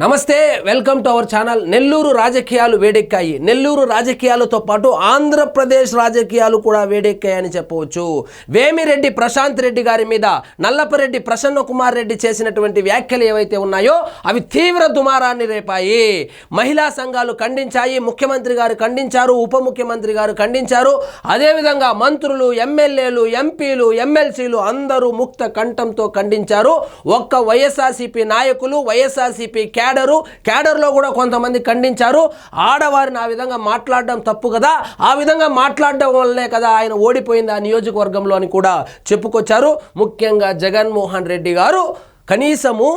నమస్తే welcome to our channel. Nellore రాజకీయాలు వేడెక్కాయి. నెల్లూరు రాజకీయాలతో పాటు ఆంధ్రప్రదేశ్ రాజకీయాలు కూడా వేడెక్కాయని చెప్పవచ్చు. వేమిరెడ్డి ప్రశాంత్ రెడ్డి గారి మీద నల్లపరెడ్డి ప్రసన్న కుమార్ రెడ్డి చేసినటువంటి వ్యాఖ్యలు ఏవైతే ఉన్నాయో అవి తీవ్ర దుమారాన్ని రేపాయి. మహిళా సంఘాలు ఖండించాయి ముఖ్యమంత్రి గారు ఖండించారు ఉప ముఖ్యమంత్రి గారు ఖండించారు. అదేవిధంగా మంత్రులు ఎమ్మెల్యేలు ఎంపీలు ఎమ్మెల్సీలు అందరూ ముక్త కంఠంతో ఖండించారు. ఒక్క వైఎస్ఆర్సీపీ నాయకులు వైఎస్ఆర్సీపీ క్యాడరు క్యాడర్లో కూడా కొంతమంది ఖండించారు. ఆడవారిని ఆ విధంగా మాట్లాడడం తప్పు కదా. ఆ విధంగా మాట్లాడడం వల్లనే కదా ఆయన ఓడిపోయింది ఆ నియోజకవర్గంలో అని కూడా చెప్పుకొచ్చారు. ముఖ్యంగా జగన్మోహన్ రెడ్డి గారు కనీసము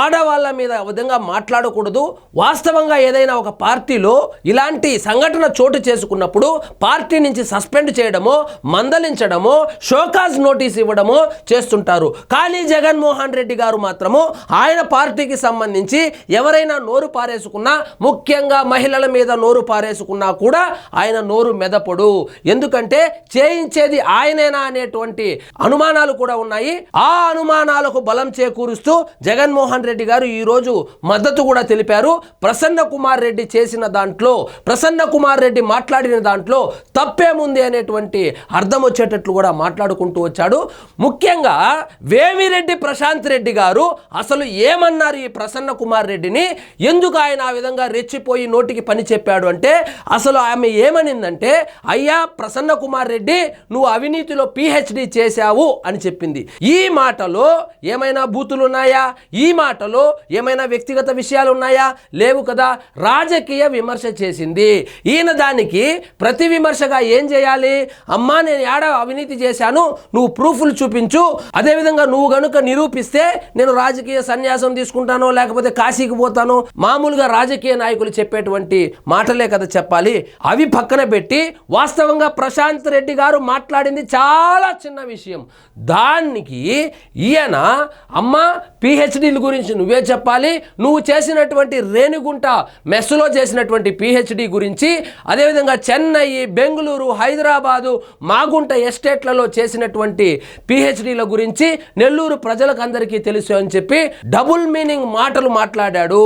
ఆడవాళ్ళ మీద విధంగా మాట్లాడకూడదు. వాస్తవంగా ఏదైనా ఒక పార్టీలో ఇలాంటి సంఘటన చోటు చేసుకున్నప్పుడు పార్టీ నుంచి సస్పెండ్ చేయడమో మందలించడమో షోకాజ్ నోటీస్ ఇవ్వడమో చేస్తుంటారు. కానీ జగన్మోహన్ రెడ్డి గారు మాత్రము ఆయన పార్టీకి సంబంధించి ఎవరైనా నోరు పారేసుకున్నా ముఖ్యంగా మహిళల మీద నోరు పారేసుకున్నా కూడా ఆయన నోరు మెదపడు. ఎందుకంటే చేయించేది ఆయనేనా అనేటువంటి అనుమానాలు కూడా ఉన్నాయి. ఆ అనుమానాలకు బలం చేకూరుస్తూ జగన్మోహన్ రెడ్డి గారు ఈ రోజు మద్దతు కూడా తెలిపారు. ప్రసన్న కుమార్ రెడ్డి చేసిన దాంట్లో ప్రసన్న కుమార్ రెడ్డి మాట్లాడిన దాంట్లో తప్పేముంది అనేటువంటి అర్థం వచ్చేటట్లు కూడా మాట్లాడుకుంటూ వచ్చాడు. ముఖ్యంగా వేమిరెడ్డి ప్రశాంత్ రెడ్డి గారు అసలు ఏమన్నారు ఈ ప్రసన్న కుమార్ రెడ్డిని? ఎందుకు ఆయన ఆ విధంగా రెచ్చిపోయి నోటికి పని చెప్పాడు అంటే అసలు ఆమె ఏమనిందంటే అయ్యా ప్రసన్న కుమార్ రెడ్డి నువ్వు అవినీతిలో పిహెచ్డి చేశావు అని చెప్పింది. ఈ మాటలో ఏమైనా బూతులున్నాయా? ఈ మాటలో ఏమైనా వ్యక్తిగత విషయాలు ఉన్నాయా లేవు కదా. రాజకీయ విమర్శ చేసింది. ఈయన దానికి ప్రతి విమర్శగా ఏం చేయాలి? అమ్మా నేను ఏడ అవినీతి చేశాను? నువ్వు ప్రూఫ్లు చూపించు. అదేవిధంగా నువ్వు గనుక నిరూపిస్తే నేను రాజకీయ సన్యాసం తీసుకుంటానో లేకపోతే కాశీకి పోతాను? మామూలుగా రాజకీయ నాయకులు చెప్పేటువంటి మాటలే కదా చెప్పాలి. అవి పక్కన పెట్టి వాస్తవంగా ప్రశాంత్ రెడ్డి గారు మాట్లాడింది చాలా చిన్న విషయం. దానికి ఈయన అమ్మ పిహెచ్డీలు గురించి నువ్వే చెప్పాలి. నువ్వు చేసినటువంటి రేణిగుంట మెస్సులో చేసినటువంటి పిహెచ్డి గురించి అదేవిధంగా చెన్నై బెంగళూరు హైదరాబాదు మాగుంట ఎస్టేట్లలో చేసినటువంటి పిహెచ్డీల గురించి నెల్లూరు ప్రజలకు అందరికీ తెలుసు అని చెప్పి డబుల్ మీనింగ్ మాటలు మాట్లాడాడు.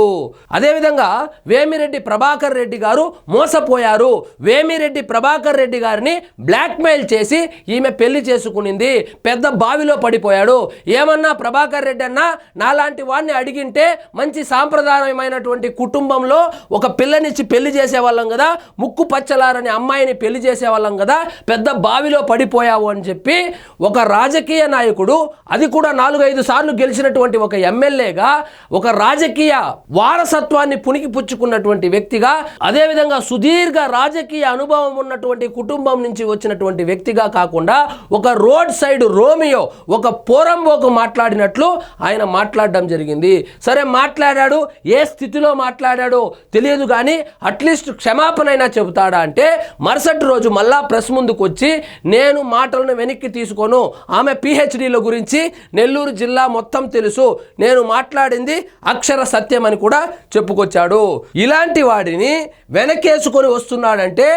అదేవిధంగా వేమిరెడ్డి ప్రభాకర్ రెడ్డి గారు మోసపోయారు. వేమిరెడ్డి ప్రభాకర్ రెడ్డి గారిని బ్లాక్మెయిల్ చేసి ఈమె పెళ్ళి చేసుకునింది. పెద్ద బావిలో పడిపోయాడు. ఏమన్నా ప్రభాకర్ రెడ్డి అన్నా నాలాంటి వాడిని అడిగింటే మంచి సాంప్రదాయమైనటువంటి కుటుంబంలో ఒక పిల్లనిచ్చి పెళ్ళి చేసేవాళ్ళం కదా ముక్కు పచ్చలారని అమ్మాయిని పెళ్ళి చేసేవాళ్ళం కదా పెద్ద బావిలో పడిపోయావు అని చెప్పి ఒక రాజకీయ నాయకుడు అది కూడా నాలుగైదు సార్లు గెలిచినటువంటి ఒక ఎమ్మెల్యేగా ఒక రాజకీయ వారసత్వాన్ని పునికి పుచ్చుకున్నటువంటి వ్యక్తిగా అదేవిధంగా సుదీర్ఘ రాజకీయ అనుభవం ఉన్నటువంటి కుటుంబం నుంచి వచ్చినటువంటి వ్యక్తిగా కాకుండా ఒక రోడ్ సైడ్ రోమియో ఒక పోరంబోకు మాట్లాడినట్లు ఆయన మాట్లాడడం జరిగింది. సరే మాట్లాడాడు ఏ స్థితిలో మాట్లాడాడో తెలియదు కానీ అట్లీస్ట్ క్షమాపణైనా చెబుతాడా అంటే మరుసటి రోజు మళ్ళా ప్రెస్ ముందుకు వచ్చి నేను మాటలను వెనక్కి తీసుకోను. ఆమె పిహెచ్డీల గురించి నెల్లూరు జిల్లా మొత్తం తెలుసు. నేను మాట్లాడింది అక్షర సత్యం అని కూడా చెప్పుకొచ్చాడు. ఇలాంటి వాడిని వెనకేసుకొని వస్తున్నాడంటే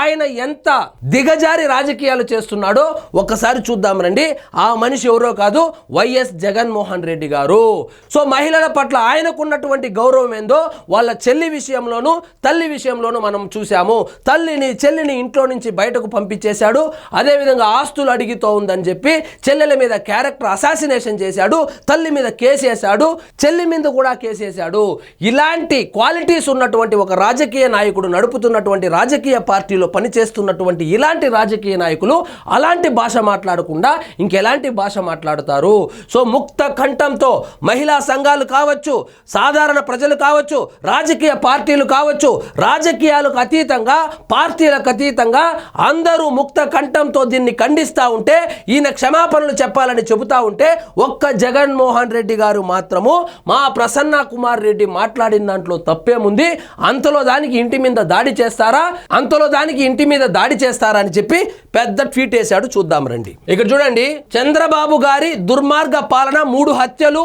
ఆయన ఎంత దిగజారి రాజకీయాలు చేస్తున్నాడో ఒక్కసారి చూద్దాం రండి. ఆ మనిషి ఎవరో కాదు వైఎస్ జగన్మోహన్ రెడ్డి గారు. సో మహిళల పట్ల ఆయనకున్నటువంటి గౌరవం ఏందో వాళ్ళ చెల్లి విషయంలోనూ తల్లి విషయంలోనూ మనం చూసాము తల్లిని చెల్లిని ఇంట్లో నుంచి బయటకు పంపించేశాడు. అదేవిధంగా ఆస్తులు అడిగితో ఉందని చెప్పి చెల్లెల మీద క్యారెక్టర్ అసాసినేషన్ చేశాడు. తల్లి మీద కేసేశాడు చెల్లి మీద కూడా కేసేశాడు ఇలాంటి క్వాలిటీస్ ఉన్నటువంటి ఒక రాజకీయ నాయకుడు నడుపుతున్నటువంటి రాజకీయ పార్టీలో పనిచేస్తున్నటువంటి ఇలాంటి రాజకీయ నాయకులు అలాంటి భాష మాట్లాడకుండా ఇంకెలాంటి భాష మాట్లాడుతారు? సో ముక్త కంఠంతో మహిళా సంఘాలు కావచ్చు సాధారణ ప్రజలు కావచ్చు రాజకీయ పార్టీలు కావచ్చు రాజకీయాలకు అతీతంగా పార్టీలకు అతీతంగా అందరూ ముక్త కంఠంతో దీన్ని ఖండిస్తూ ఉంటే ఈయన క్షమాపణలు చెప్పాలని చెబుతా ఉంటే ఒక్క జగన్మోహన్ రెడ్డి గారు మాత్రము మా ప్రసన్న కుమార్ రెడ్డి మాట్లాడిన దాంట్లో తప్పేముంది? అంతలో దానికి ఇంటి మీద దాడి చేస్తారా? అంతలో దానికి ఇంటి మీద దాడి చేస్తారా అని చెప్పి పెద్ద ట్వీట్ వేశాడు. చూద్దాం రండి. ఇక్కడ చూడండి. చంద్రబాబు గారి దుర్మార్గ పాలన మూడు హత్యలు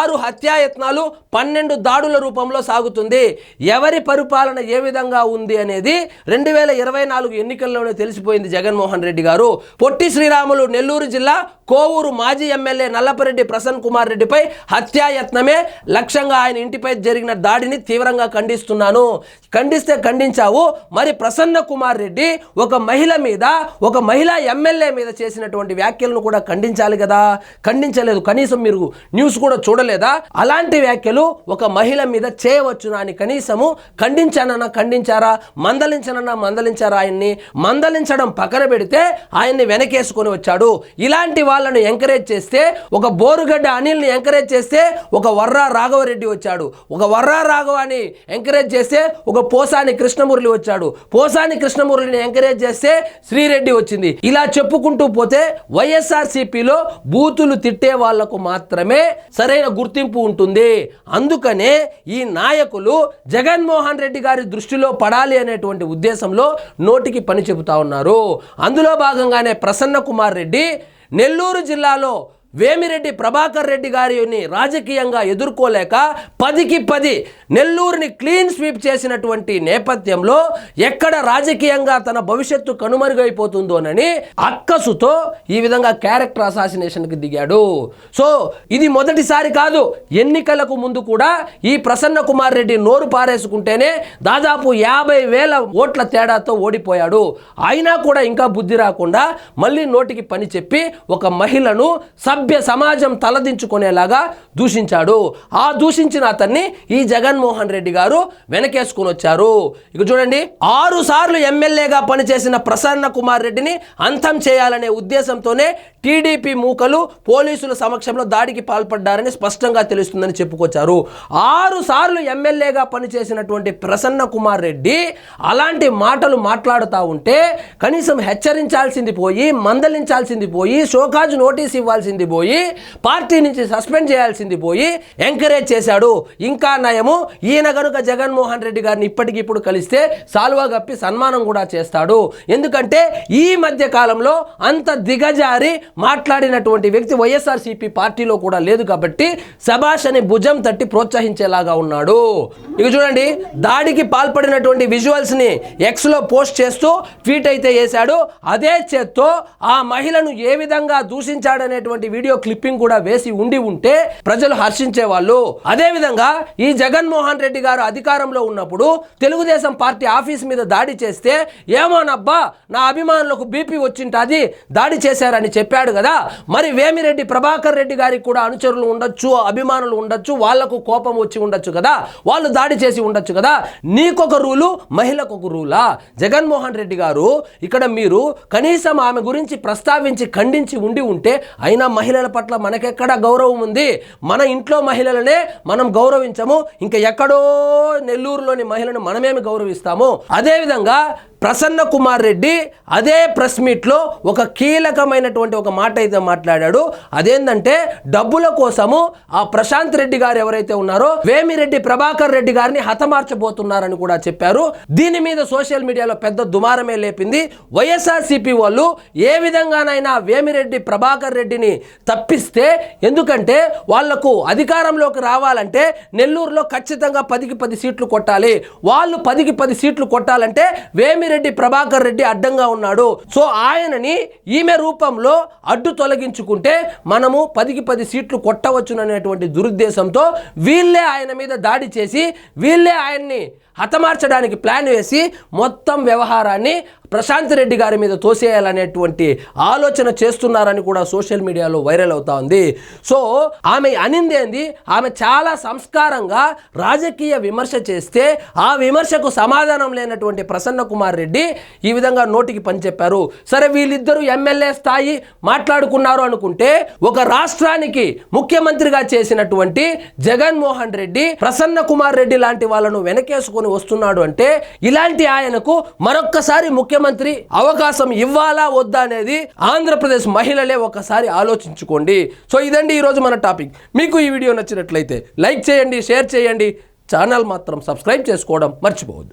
ఆరు హత్యాయత్నాలు పన్నెండు దాడుల రూపంలో సాగుతుంది. ఎవరి పరిపాలన ఏ విధంగా ఉంది అనేది రెండు వేల ఇరవై నాలుగు ఎన్నికల్లోనే తెలిసిపోయింది జగన్మోహన్ రెడ్డి గారు. పొట్టి శ్రీరాములు నెల్లూరు జిల్లా కోవూరు మాజీ ఎమ్మెల్యే నల్లపరెడ్డి ప్రసన్న కుమార్ రెడ్డిపై హత్యాయత్నమే లక్ష్యంగా ఆయన ఇంటిపై జరిగిన దాడిని తీవ్రంగా ఖండిస్తున్నాను. ఖండిస్తే ఖండించావు. మరి ప్రసన్న కుమార్ రెడ్డి ఒక మహిళ మీద ఒక మహిళా ఎమ్మెల్యే మీద చేసినటువంటి వ్యాఖ్యలను కూడా ఖండించాలి కదా. ఖండించలేదు. కనీసం మీరు న్యూస్ కూడా చూడలేదు లేదా? అలాంటి వ్యాఖ్యలు ఒక మహిళ మీద చేయవచ్చునా అని కనీసము ఖండించానన్నా ఖండించారా? మందలించనన్నా మందలించారా ఆయన్ని? మందలించడం పక్కన పెడితే ఆయన్ని వెనకేసుకొని వచ్చాడు. ఇలాంటి వాళ్ళను ఎంకరేజ్ చేస్తే ఒక బోరుగడ్డ అనిల్ని ఎంకరేజ్ చేస్తే ఒక వర్రా రాఘవరెడ్డి వచ్చాడు. ఒక వర్రా రాఘవాన్ని ఎంకరేజ్ చేస్తే ఒక పోసాని కృష్ణమురళి వచ్చాడు. పోసాని కృష్ణమురళిని ఎంకరేజ్ చేస్తే శ్రీరెడ్డి వచ్చింది. ఇలా చెప్పుకుంటూ పోతే వైఎస్ఆర్ సిపిలో బూతులు తిట్టే వాళ్ళకు మాత్రమే సరైన గుర్తింపు ఉంటుంది. అందుకనే ఈ నాయకులు జగన్మోహన్ రెడ్డి గారి దృష్టిలో పడాలి అనేటువంటి ఉద్దేశంలో నోటికి పని చెబుతా ఉన్నారు. అందులో భాగంగానే ప్రసన్న కుమార్ రెడ్డి నెల్లూరు జిల్లాలో వేమిరెడ్డి ప్రభాకర్ రెడ్డి గారిని రాజకీయంగా ఎదుర్కోలేక పదికి పది నెల్లూరుని క్లీన్ స్వీప్ చేసినటువంటి నేపథ్యంలో ఎక్కడ రాజకీయంగా తన భవిష్యత్తు కనుమరుగైపోతుందోనని అక్కసుతో ఈ విధంగా క్యారెక్టర్ అసాసినేషన్కి దిగాడు. సో ఇది మొదటిసారి కాదు ఎన్నికలకు ముందు కూడా ఈ ప్రసన్న కుమార్ రెడ్డి నోరు పారేసుకుంటేనే దాదాపు యాభై వేల ఓట్ల తేడాతో ఓడిపోయాడు. అయినా కూడా ఇంకా బుద్ధి రాకుండా మళ్ళీ నోటికి పని చెప్పి ఒక మహిళను సభ్య సమాజం తలదించుకునేలాగా దూషించాడు. ఆ దూషించిన అతన్ని ఈ జగన్మోహన్ రెడ్డి గారు వెనకేసుకుని వచ్చారు. ఇక చూడండి ఆరు సార్లు ఎమ్మెల్యేగా పనిచేసిన ప్రసన్న కుమార్ రెడ్డిని అంతం చేయాలనే ఉద్దేశంతోనే టీడీపీ మూకలు పోలీసుల సమక్షంలో దాడికి పాల్పడ్డారని స్పష్టంగా తెలుస్తుందని చెప్పుకొచ్చారు. ఆరు సార్లు ఎమ్మెల్యేగా పనిచేసినటువంటి ప్రసన్న కుమార్ రెడ్డి అలాంటి మాటలు మాట్లాడుతూ ఉంటే కనీసం హెచ్చరించాల్సింది పోయి మందలించాల్సింది పోయి షోకాజ్ నోటీస్ ఇవ్వాల్సింది పోయి పార్టీ నుంచి సస్పెండ్ చేయాల్సింది పోయి ఎంకరేజ్ చేశాడు. ఇంకా నయము ఈయన గనుక జగన్మోహన్ రెడ్డి గారిని ఇప్పటికిప్పుడు కలిస్తే సాల్వా గప్పి సన్మానం కూడా చేస్తాడు. ఎందుకంటే ఈ మధ్య కాలంలో అంత దిగజారి మాట్లాడినటువంటి వ్యక్తి వైఎస్ఆర్సీపీ పార్టీలో కూడా లేదు కాబట్టి సభాష్ అని భుజం తట్టి ప్రోత్సహించేలాగా ఉన్నాడు. ఇక చూడండి దాడికి పాల్పడినటువంటి విజువల్స్ని ఎక్స్లో పోస్ట్ చేస్తూ ట్వీట్ అయితే చేశాడు. అదే చేత్తో ఆ మహిళను ఏ విధంగా దూషించాడనేటువంటి వీడియో క్లిప్పింగ్ కూడా వేసి ఉండి ఉంటే ప్రజలు హర్షించే వాళ్ళు. అదే విధంగా ఈ జగన్మోహన్ రెడ్డి గారు అధికారంలో ఉన్నప్పుడు తెలుగుదేశం పార్టీ ఆఫీస్ మీద దాడి చేస్తే ఏమోనబ్బా నా అభిమానులకు బీపీ వచ్చింటది దాడి చేశారని చెప్పాడు కదా. మరి వేమిరెడ్డి ప్రభాకర్ రెడ్డి గారికి కూడా అనుచరులు ఉండొచ్చు అభిమానులు ఉండొచ్చు వాళ్ళకు కోపం వచ్చి ఉండొచ్చు కదా. వాళ్ళు దాడి చేసి ఉండొచ్చు కదా. నీకొక రూలు మహిళకు ఒక రూలా? జగన్మోహన్ రెడ్డి గారు ఇక్కడ మీరు కనీసం ఆమె గురించి ప్రస్తావించి ఖండించి ఉండి ఉంటే అయినా మహిళల పట్ల మనకెక్కడ గౌరవం ఉంది? మన ఇంట్లో మహిళలనే మనం గౌరవించము. ఇంకా ఎక్కడో నెల్లూరులోని మహిళను మనమేమి గౌరవిస్తాము? అదేవిధంగా ప్రసన్న కుమార్ రెడ్డి అదే ప్రెస్ మీట్లో ఒక కీలకమైనటువంటి ఒక మాట అయితే మాట్లాడాడు. అదేంటంటే డబ్బుల కోసము ఆ ప్రశాంత్ రెడ్డి గారు ఎవరైతే ఉన్నారో వేమిరెడ్డి ప్రభాకర్ రెడ్డి గారిని హతమార్చబోతున్నారని కూడా చెప్పారు. దీని మీద సోషల్ మీడియాలో పెద్ద దుమారమే లేపింది. వైఎస్ఆర్సీపీ వాళ్ళు ఏ విధంగానైనా వేమిరెడ్డి ప్రభాకర్ రెడ్డిని తప్పిస్తే ఎందుకంటే వాళ్ళకు అధికారంలోకి రావాలంటే నెల్లూరులో ఖచ్చితంగా పదికి పది సీట్లు కొట్టాలి. వాళ్ళు పదికి పది సీట్లు కొట్టాలంటే వేమి సోమిరెడ్డి ప్రభాకర్ రెడ్డి అడ్డంగా ఉన్నాడు. సో ఆయనని ఈమె రూపంలో అడ్డు తొలగించుకుంటే మనము పదికి పది సీట్లు కొట్టవచ్చుననేటువంటి దురుద్దేశంతో వీళ్ళే ఆయన మీద దాడి చేసి వీళ్ళే ఆయన్ని హతమార్చడానికి ప్లాన్ వేసి మొత్తం వ్యవహారాన్ని ప్రశాంత్ రెడ్డి గారి మీద తోసేయాలనేటువంటి ఆలోచన చేస్తున్నారని కూడా సోషల్ మీడియాలో వైరల్ అవుతా ఉంది. సో ఆమె అనిందేంది ఆమె చాలా సంస్కారంగా రాజకీయ విమర్శ చేస్తే ఆ విమర్శకు సమాధానం లేనటువంటి ప్రసన్న కుమార్ రెడ్డి ఈ విధంగా నోటికి పని చెప్పారు సరే వీళ్ళిద్దరూ ఎమ్మెల్యే స్థాయి మాట్లాడుకున్నారు అనుకుంటే ఒక రాష్ట్రానికి ముఖ్యమంత్రిగా చేసినటువంటి జగన్మోహన్ రెడ్డి ప్రసన్న కుమార్ రెడ్డి లాంటి వాళ్ళను వెనకేసుకొని వస్తున్నాడు అంటే ఇలాంటి ఆయనకు మరొక్కసారి ముఖ్యమంత్రి అవకాశం ఇవ్వాలా వద్దా అనేది ఆంధ్రప్రదేశ్ మహిళలే ఒకసారి ఆలోచించుకోండి. సో ఇదండి ఈరోజు మన టాపిక్. మీకు ఈ వీడియో నచ్చినట్లయితే లైక్ చేయండి షేర్ చేయండి. ఛానల్ మాత్రం సబ్స్క్రైబ్ చేసుకోవడం మర్చిపోవద్దు.